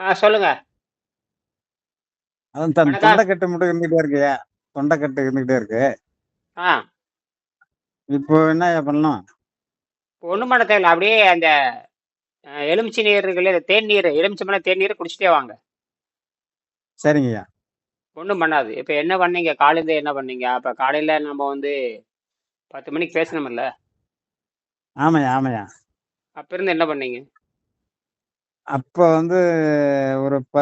ஆ சொல்லுங்க. அதான் தன். தொண்டைக்கட்டு மட்டும் இருந்துகிட்டே இருக்குயா தொண்டைக்கட்டு இருந்துகிட்டே இருக்கு. ஆ. இப்போ என்ன பண்ணலாம்? ஒன்றும் பண்ண தேவையில்ல. அப்படியே அந்த எலுமிச்சை நீர் இருக்குல்ல தேன் நீர் எலுமிச்சம்பழம் தேன் நீரை குடிச்சிட்டே வாங்க. சரிங்கய்யா ஒன்றும் பண்ணாது. இப்போ என்ன பண்ணீங்க? காலையில என்ன பண்ணீங்க? அப்போ காலையில் நம்ம வந்து பத்து மணிக்கு பேசணுமில்ல ஆமாய்யா ஆமாய்யா. அப்போ இருந்து என்ன பண்ணீங்க? அப்போ வந்து ஒரு ப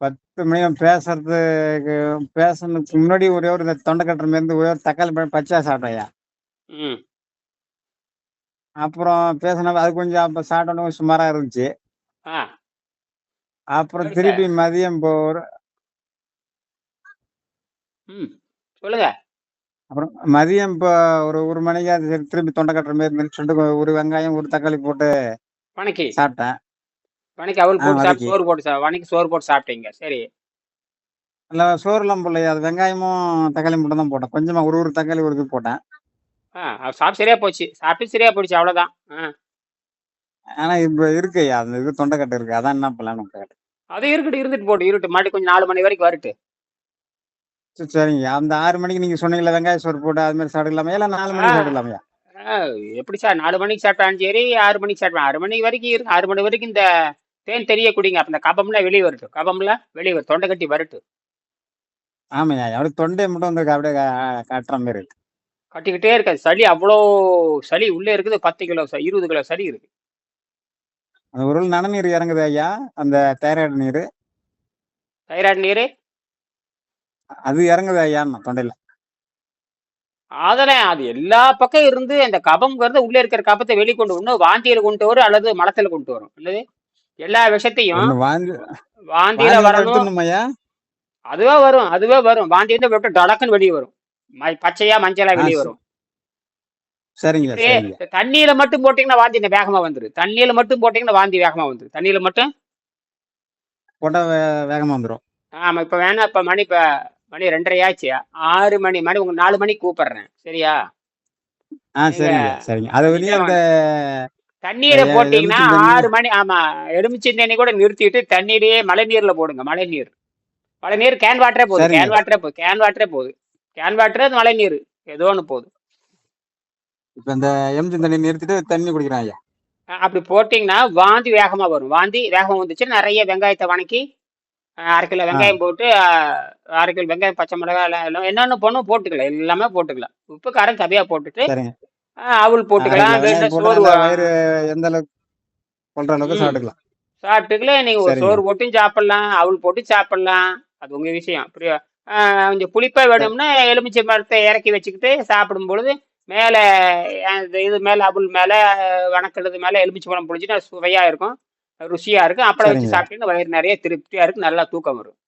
பத்து மணி பேசுறதுக்கு பேசுறதுக்கு முன்னாடி ஒரே ஒரு இந்த தொண்டைக்கட்டுற மாரி ஒரே ஒரு தக்காளி பழம் பச்சையா சாப்பிட்டேன்யா ம். அப்புறம் பேசின அது கொஞ்சம் அப்போ சாப்பிட்டோன்னு சுமாரா இருந்துச்சு. அப்புறம் திருப்பி மதியம் இப்போ ஒரு ம். சொல்லுங்க. அப்புறம் மதியம் இப்போ ஒரு ஒரு மணிக்கு அது திருப்பி தொண்டை கட்டுற மாதிரி இருந்துச்சு சொல்லிட்டு ஒரு வெங்காயம் ஒரு தக்காளி போட்டு வணக்கி. சாப்பிட்டேன். வணக்கி அவள் போட்டு சாப்பிட்டு சோறு போட்டு வணக்கி சோறு போட்டு சாப்பிட்டீங்க. சரி. இல்லை சோறுலாம் போடலையா அது வெங்காயமும் தக்காளி மட்டும் தான் போட்டேன். கொஞ்சமா ஒரு ஒரு தக்காளி ஒரு போட்டேன். ஆ சாப்பிட்டு சரியா போச்சு. சாப்பிட்டு சரியா போயிடுச்சு அவ்வளோதான் ஆ. ஆனா இப்போ இருக்குய்யா அந்த இது தொண்டைக்கட்டு இருக்கு. அதான் என்ன பண்ணலான்னு கேட்டேன் அது இருக்கட்டும் இருந்துட்டு போட்டு இருட்டு. மறுபடியும் கொஞ்சம் நாலு மணி வரைக்கும் வரட்டு. சரி, சரிங்க. அந்த ஆறு மணிக்கு நீங்க சொன்னீங்கல்ல வெங்காய சோறு போட்டு அது மாதிரி சாப்பிடலாமா இல்லை நாலு மணிக்கு சாப்பிடலாமையா எப்படி சார்? நாலு மணிக்கு சாப்பிட்டாலும் சரி ஆறு மணிக்கு சாப்பிட்டேன் ஆறு மணி வரைக்கும் இருக்கு ஆறு மணி வரைக்கும் இந்த தேன் தெரிய குடிங்க. அப்ப இந்த கபம்லாம் வெளியே வரட்டும். கபம்லாம் வெளியே வரும். தொண்டை கட்டி வரட்டும். ஆமாய்யா அப்படியே தொண்டையை மட்டும் வந்து அப்படியே காட்டுற மாதிரி இருக்கு. கட்டிக்கிட்டே இருக்காது. சளி அவ்வளோ சளி உள்ளே இருக்குது. பத்து கிலோ இருபது கிலோ சளி இருக்கு. அந்த ஒரு நனநீர் இறங்குது ஐயா. அந்த தைராய்டு நீர். தைராய்டு நீர்? அது இறங்குது ஐயா. தொண்டையில. அதெல்லாம் அது எல்லா பக்கம் இருந்து அந்த கபம்ங்கிறது உள்ளே இருக்கிற கபத்தை வெளிக்கொண்டு ஒன்று வாந்தியில கொண்டு வரும் அல்லது மலத்துல கொண்டு வரும். அல்லது எல்லா விஷத்தையும் வாந்தி வாந்தியில வாந்தி வந்து வரணும் அதுவே வரும் அதுவே வரும். வாந்தி வந்து விட்டு டடக்குன்னு வெளியே வரும். பச்சையா மஞ்சளா வெளியே வரும். சரிங்க தண்ணியில மட்டும் போட்டீங்கன்னா வாந்தி வேகமா வந்துரு. தண்ணியில மட்டும் போட்டீங்கன்னா வாந்தி வேகமா வந்துரு. தண்ணியில மட்டும்? போட்டா வேகமா வந்துடும் ஆமா இப்ப வேணா இப்ப மணி இப்ப மணி ரெண்டரை ஆச்சு. ஆறு மணி மணி உங்க நாலு மணிக்கு கூப்பிடுறேன். சரியா? ஆ நீங்க சரிங்க. சரிங்க அதை இதை வெளியே அந்த தண்ணீரை போட்டீங்கன்னா ஆறு மணி ஆமா எலுமிச்சை தண்ணி கூட நிறுத்திட்டு தண்ணீரையே மழை நீர்ல போடுங்க மழை நீர் மழை நீர் கேன் வாட்டரே போகுது கேன் வாட்டரே போகுது கேன் வாட்டரே போகுது கேன் வாட்டரே மழை நீர் ஏதோ ஒன்று போகுது இப்ப இந்த எலுமிச்சம் தண்ணி நிறுத்திட்டு தண்ணி குடிக்கிறேன் ஐயா. அப்படி போட்டிங்கன்னா வாந்தி வேகமாக வரும். வாந்தி வேகமாக வந்துச்சு நிறைய வெங்காயத்தை வணக்கி அரை கிலோ வெங்காயம் போட்டு அரை கிலோ வெங்காயம் பச்சை மிளகாய் எல்லாம் என்னென்ன போடணும் போட்டுக்கலாம். எல்லாமே போட்டுக்கலாம். உப்பு காரம் கம்மியாக போட்டுட்டு அவல் போட்டுக்கலாம். சோறு எந்த அளவுக்கு சாப்பிட்டுக்கலாம். சாப்பிட்டுக்கலாம். நீங்கள் ஒரு சோறு போட்டும் சாப்பிட்லாம். அவல் போட்டு சாப்பிட்லாம். அது உங்கள் விஷயம். புரியா அஹ் கொஞ்சம் புளிப்பாக சரி. வேணும்னா எலுமிச்சை மரத்தை இறக்கி வச்சுக்கிட்டு சாப்பிடும் பொழுது மேலே இது மேலே அவல் மேலே வணக்கிறது மேலே எலுமிச்சை பழம் புளிச்சுன்னா சுவையாக இருக்கும். ருசியாக இருக்கும் அப்பளம் வச்சு சாப்பிட்டீங்கன்னா வயிறு நிறைய திருப்தியாக இருக்கும் நல்லா தூக்கம் வரும்.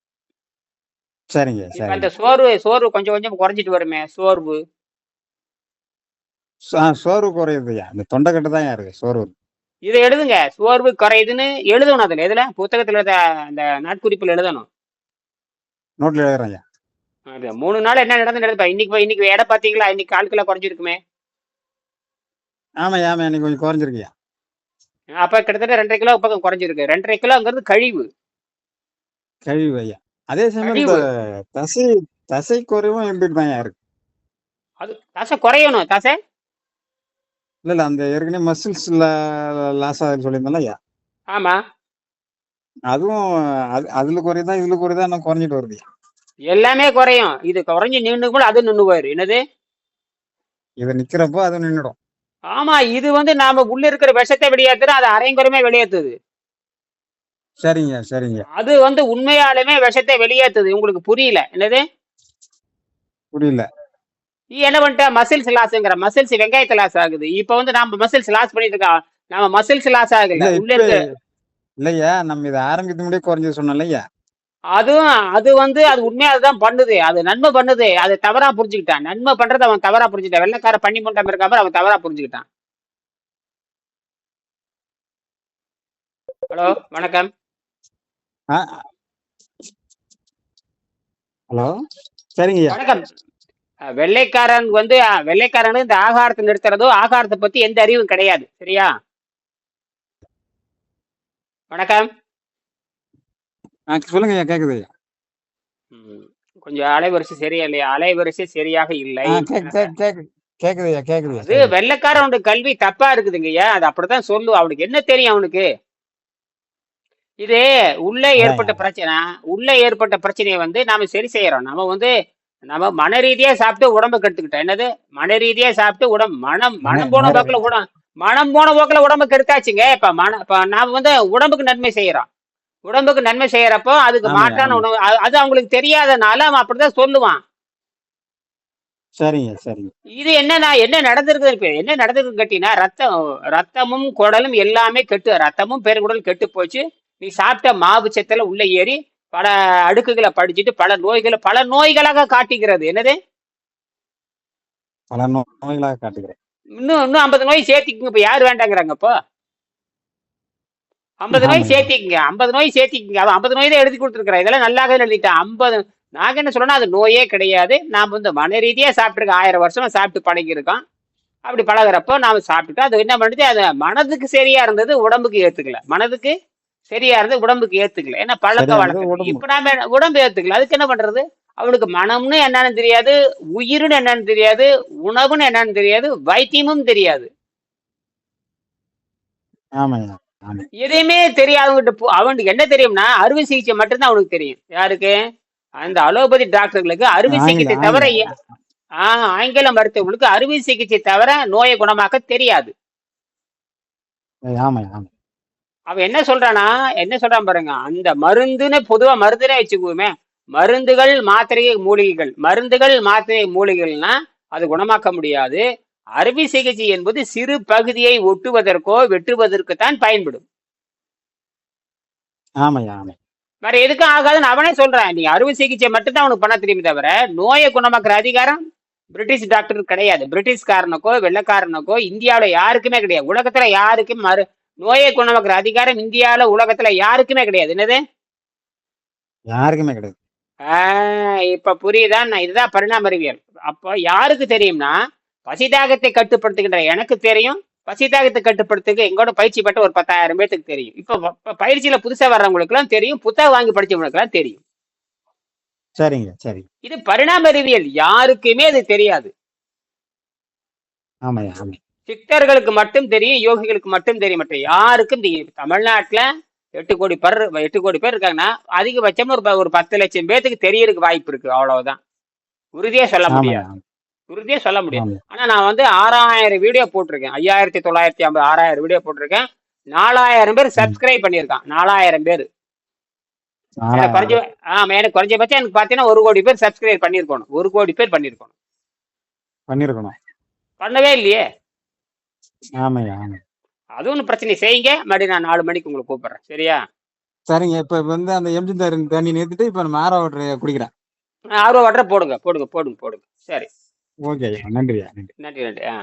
சரிங்க இப்போ அந்த சோர்வு சோர்வு கொஞ்சம் கொஞ்சம் குறைஞ்சிட்டு வருமே சோர்வு? சோர்வு குறையுது ஐயா இந்த தொண்டைக்கட்டு தான் இருக்கு சோர்வு இதை எழுதுங்க. சோர்வு குறையுதுன்னு எழுதணும் அதில். எதில்? புத்தகத்தில் அந்த நாட்குறிப்பில் எழுதணும். நோட்ல எழுதுறேன் அது மூணு நாள் என்ன நடந்து எழுதுப்பா. இன்னைக்கு போய் இன்னைக்கு எடை பார்த்தீங்களா? இன்னைக்கு கால் கிலோ குறைஞ்சிருக்குமே. ஆமா ஆமா எனக்கு கொஞ்சம் குறைஞ்சிருக்குயா அப்போ கிட்டத்தட்ட ரெண்டரை கிலோ பக்கம் குறைஞ்சிருக்கு. ரெண்டரை கிலோங்கிறது கழிவு. கழிவு ஐயா. அதே சமயம் தசை தசை குறைவும் தான் இருக்கு. அது தசை குறையணும். தசை? இல்ல இல்ல. அந்த ஏற்கனவே மசில்ஸ்ல லாஸ் ஆகுதுன்னு சொல்லியிருந்தேன்ல ஐயா. ஆமாம் அதுவும் அது அதுல குறையுதான் இதுல குறையுதான் இன்னும் குறைஞ்சிட்டு வருது எல்லாமே குறையும். இது குறைஞ்சி நின்று கூட அது நின்று போயிரு என்னது? இது நிக்கிறப்போ அது நின்னுடும். ஆமா இது வந்து நாம உள்ள இருக்கிற விஷத்தை வெளியேற்றுறோம் அது அரைங்குறமே வெளியேற்றுது சரிங்க சரிங்க. அது வந்து உண்மையாலுமே விஷத்தை வெளியேற்றுது உங்களுக்கு புரியல? என்னது? புரியல. நீ என்ன பண்ணிட்ட? மசில்ஸ் லாஸ்ங்கிற மசில்ஸ் வெங்காயத்தை லாஸ் ஆகுது. இப்போ வந்து நம்ம மசில்ஸ் லாஸ் பண்ணிட்டு இருக்கோம். நம்ம மசில்ஸ் லாஸ் ஆகல. உள்ள இருக்க இல்லையா நம்ம இதை ஆரம்பிக்க முடியே குறைஞ்சது சொன்னோம் இல்லையா? அதுவும் அது வந்து அது உண்மையா அதுதான் பண்ணுது. அது நன்மை பண்ணுது. அது தவறா புரிஞ்சுக்கிட்டான். நன்மை பண்றது அவன் தவறா புரிஞ்சுக்கிட்டான். வெள்ளைக்கார பண்ணி முண்டாம இருக்காம அவன் தவறா புரிஞ்சுக்கிட்டான். ஹலோ வணக்கம். ஹலோ சரிங்கய்யா வணக்கம். வெள்ளைக்காரன் வந்து வெள்ளைக்காரனு இந்த ஆகாரத்தை நிறுத்துறதோ ஆகாரத்தை பத்தி எந்த அறிவும் கிடையாது. சரியா? வணக்கம். ஆ சொல்லுங்க ஐயா கேக்குது ஐயா. கொஞ்சம் அலைவரிசை சரியா இல்லையா? அலைவரிசை சரியாக இல்லை. கேக்குது ஐயா கேக்குது ஐயா அது கேக்குது. வெள்ளைக்காரனோட கல்வி தப்பா இருக்குதுங்கய்யா. அது அப்படித்தான் சொல்லுவோம் அவனுக்கு என்ன தெரியும் அவனுக்கு? இது உள்ள ஏற்பட்ட. பிரச்சனை உள்ள ஏற்பட்ட பிரச்சனையை வந்து நாம சரி செய்யறோம். நம்ம வந்து நம்ம மன ரீதியா சாப்பிட்டு உடம்பு கெடுத்துக்கிட்டோம். என்னது? மன ரீதியா சாப்பிட்டு உடம்பு மனம் மனம் மன- போன போக்குல உட மனம் போன போக்குல உடம்பு கெடுத்தாச்சுங்க. இப்ப மன இப்ப நாம வந்து உடம்புக்கு நன்மை செய்யறோம். உடம்புக்கு நன்மை செய்யறப்போ அதுக்கு மாற்றான. உணவு அது- அவங்களுக்கு தெரியாதனால அவன் அப்படிதான் சொல்லுவான். சரிங்க சரிங்க. இது என்னன்னா என்ன நடந்திருக்குது இப்ப? என்ன நடந்திருக்கு கேட்டீங்கன்னா ரத்தம் ரத்தமும் குடலும் எல்லாமே கெட்டு ரத்தமும் பெருங்குடல் கெட்டு போச்சு. நீ சாப்பிட்ட மாவு சத்துல உள்ள ஏறி பல அடுக்குகளை படிச்சுட்டு பல நோய்களை பல நோய்களாக காட்டிக்கிறது. என்னது? பல நோய்களாக காட்டுகிறேன் இன்னும் இன்னும் ஐம்பது நோய் சேர்த்திக்குங்க இப்ப யார் வேண்டாங்கிறாங்க இப்போ ஐம்பது நோய். சேர்த்திக்குங்க ஐம்பது நோய் சேர்த்திக்குங்க அவன் ஐம்பது நோய் தான் எழுதி கொடுத்துருக்கிறான். இதெல்லாம் நல்லாக எழுதிட்டான். ஐம்பது நாங்க என்ன சொல்றோம்னா அது நோயே கிடையாது. நாம் வந்து மன ரீதியா சாப்பிட்டுருக்கோம் ஆயிரம் வருஷமா சாப்பிட்டு பழகியிருக்கோம். அப்படி பழகுறப்போ நாம சாப்பிட்டுட்டோம். அது என்ன பண்ணுது அது மனதுக்கு சரியா இருந்தது உடம்புக்கு ஏத்துக்கல. மனதுக்கு சரியா இருந்தது உடம்புக்கு ஏத்துக்கல. ஏன்னா பழக்க வழக்கம். இப்ப நாம உடம்பு ஏத்துக்கல. அதுக்கு என்ன பண்றது? அவனுக்கு மனம்னு என்னன்னு தெரியாது உயிர்னு என்னன்னு தெரியாது உணவுன்னு என்னன்னு தெரியாது வைத்தியமும் தெரியாது. ஆமாங்க. ஆமா எதையுமே தெரியாதவங்கிட்ட அவனுக்கு என்ன தெரியும்னா அறுவை சிகிச்சை மட்டும்தான் அவனுக்கு தெரியும். யாருக்கு? அந்த அலோபதி டாக்டர்களுக்கு அறுவை சிகிச்சை தவிர ஆஹ் ஆங்கில மருத்துவர்களுக்கு அறுவை சிகிச்சை தவிர நோயை குணமாக்க தெரியாது. அவன் என்ன சொல்றானா என்ன சொல்றான் பாருங்க அந்த மருந்துன்னு பொதுவா மருந்துனே வச்சுக்குவோமே. மருந்துகள் மாத்திரை மூலிகைகள். மருந்துகள் மாத்திரை மூலிகைகள்னா அது குணமாக்க முடியாது. அறுவை சிகிச்சை என்பது சிறு பகுதியை ஒட்டுவதற்கோ வெட்டுவதற்கு தான் பயன்படும் வேற எதுக்கும் ஆகாதுன்னு அவனே சொல்றான். நீ அறுவை சிகிச்சை மட்டும்தான் அவனுக்கு பண்ண தெரியுமே தவிர நோயை குணமாக்குற அதிகாரம் பிரிட்டிஷ் டாக்டர் கிடையாது. பிரிட்டிஷ்காரனுக்கோ வெள்ளைக்காரனுக்கோ இந்தியாவுல யாருக்குமே கிடையாது. உலகத்துல யாருக்கும் மறு நோயை குணமாக்குற அதிகாரம் இந்தியாவுல உலகத்துல யாருக்குமே கிடையாது. என்னது? யாருக்குமே கிடையாது. இப்ப புரியுதா? நான் இதுதான் பரிணாம அறிவியல். அப்போ யாருக்கு தெரியும்னா பசிதாகத்தை கட்டுப்படுத்துகின்ற எனக்கு தெரியும். பசிதாகத்தை கட்டுப்படுத்துக்கு எங்கூட பயிற்சி பெற்ற ஒரு பத்தாயிரம் பேத்துக்கு தெரியும். இப்ப பயிற்சியில புதுசா வர்றவங்களுக்கு எல்லாம் தெரியும் புத்தகம் வாங்கி படிச்சவங்களுக்கு எல்லாம் தெரியும். சரிங்க சரி. இது பரிணாம அறிவியல் யாருக்குமே அது தெரியாது. சித்தர்களுக்கு மட்டும் தெரியும் யோகிகளுக்கு மட்டும் தெரியும். மற்ற யாருக்கும் தெரியும் தமிழ்நாட்டுல எட்டு கோடி பேர் எட்டு கோடி பேர் இருக்காங்கன்னா அதிகபட்சம் ஒரு ஒரு பத்து லட்சம் பேத்துக்கு தெரியறதுக்கு வாய்ப்பு இருக்கு அவ்வளவுதான். உறுதியா சொல்ல முடியாது. உறுதியா சொல்ல முடியாது ஆமா. ஆனா நான் வந்து ஆறாயிரம் வீடியோ போட்டிருக்கேன். ஐயாயிரத்தி தொள்ளாயிரத்தி ஐம்பது ஆறாயிரம் வீடியோ போட்டிருக்கேன். நாலாயிரம் பேர் சப்ஸ்கிரைப் பண்ணியிருக்கான். நாலாயிரம் பேர். குறைஞ்ச. ஆமா எனக்கு குறைஞ்சபட்சம் எனக்கு பார்த்தீங்கன்னா ஒரு கோடி பேர் சப்ஸ்கிரைப் பண்ணியிருக்கணும். ஒரு கோடி பேர் பண்ணியிருக்கணும். பண்ணிருக்கணும் பண்ணவே இல்லையே. ஆமாங்க ஆமா. அதுவும் ஒண்ணும் பிரச்சனை செய்யுங்க. மறுபடியும் நான் நாலு மணிக்கு உங்களுக்கு கூப்பிடுறேன். சரியா? சரிங்க. இப்ப வந்து அந்த எம்ஜி தண்ணி நிறுத்திட்டு இப்ப நம்ம ஆரோ வாட்டர் குடிக்கிறேன். ஆர்வம் வாட்டரை போடுங்க போடுங்க போடுங்க போடுங்க. சரி. ஓகே ஐயா நன்றியா நன்றி. நன்றி நன்றி. ஆ.